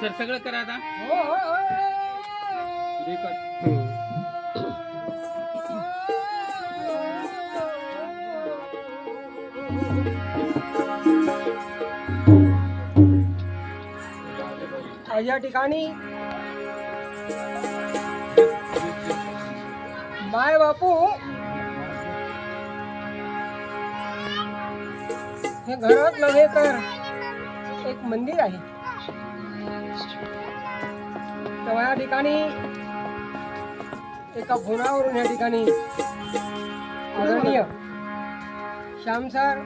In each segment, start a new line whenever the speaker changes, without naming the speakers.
Sir सगळं करा आता.
या ठिकाणी माय बापू हे घरात नव्हे तर एक मंदिर आहे. तेव्हा या ठिकाणी एका भुनावरून या ठिकाणी आदरणीय श्यामसर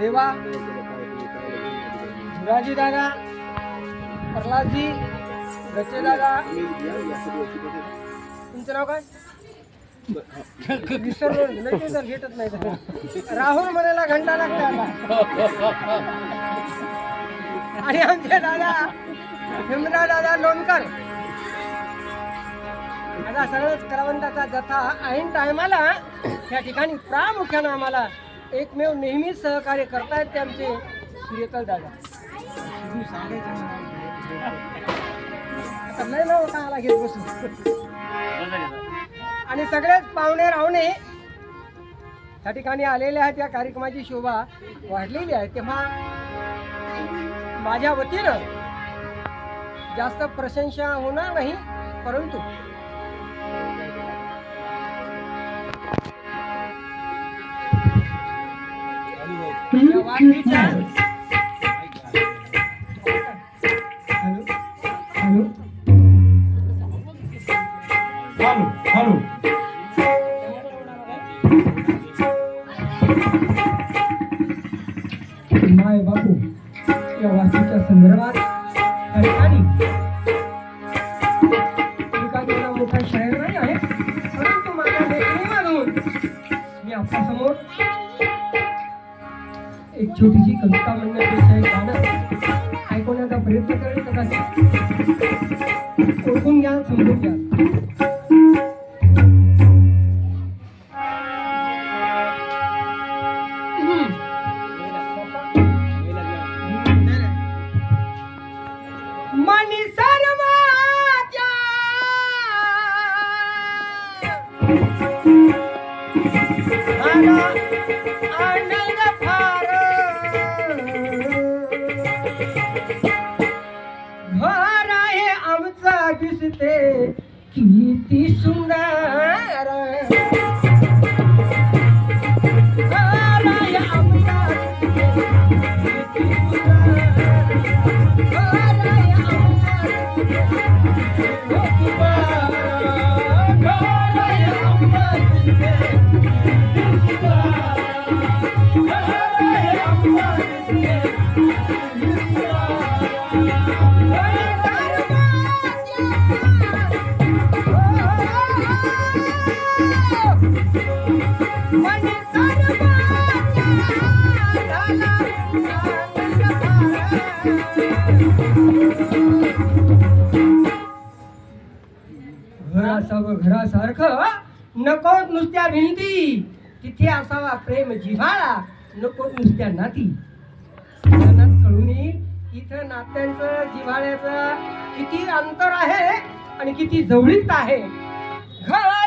देवा धुराजी दादा प्रल्हादजी गच्चे दादा. तुमचं नाव काय? विसरलो नाही सर भेटत नाही. तर. राहुल म्हणायला घंटा लागते आणि आमचे दादा हिमरा दादा लोणकर. माझा सगळ्याच करवंदाचा जथा ऐन टायमाला या ठिकाणी प्रामुख्यानं आम्हाला एकमेव नेहमीच सहकार्य करतायत ते आमचे सूर्यकल दादा. आता लय नाव आला घेत बसून. आणि सगळेच पाहुणे रावणे या ठिकाणी आलेले आहेत या कार्यक्रमाची शोभा वाढलेली आहे. तेव्हा माझ्या वतीनं जास्त प्रशंसा होणार नाही परंतु या वाढीच्या छोटीशी कविता म्हणण्यापेक्षा एक गाणं ऐकवण्याचा प्रयत्न करेल कदाचित. नको नुसत्या भिंती. तिथे असावा प्रेम जिव्हाळा. नको नुसत्या नाती. कळून येईल इथं नात्यांचं जिव्हाळ्याचं किती अंतर आहे आणि किती जवळीत आहे. घर आहे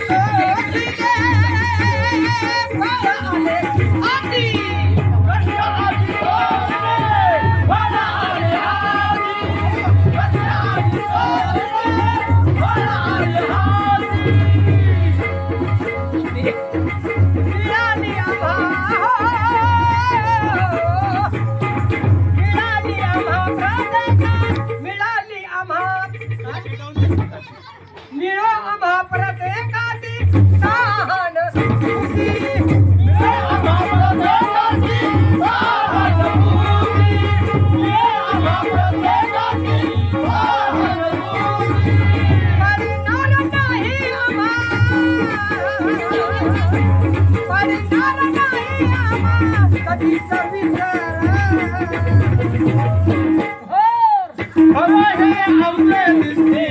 I'm glad this day.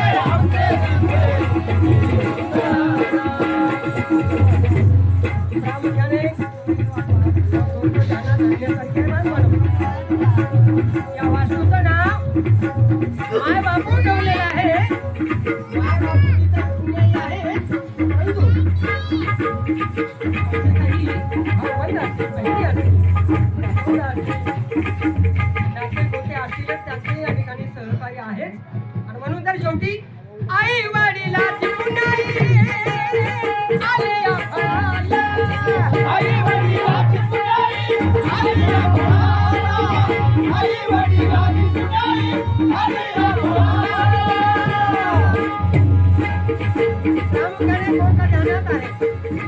Okay.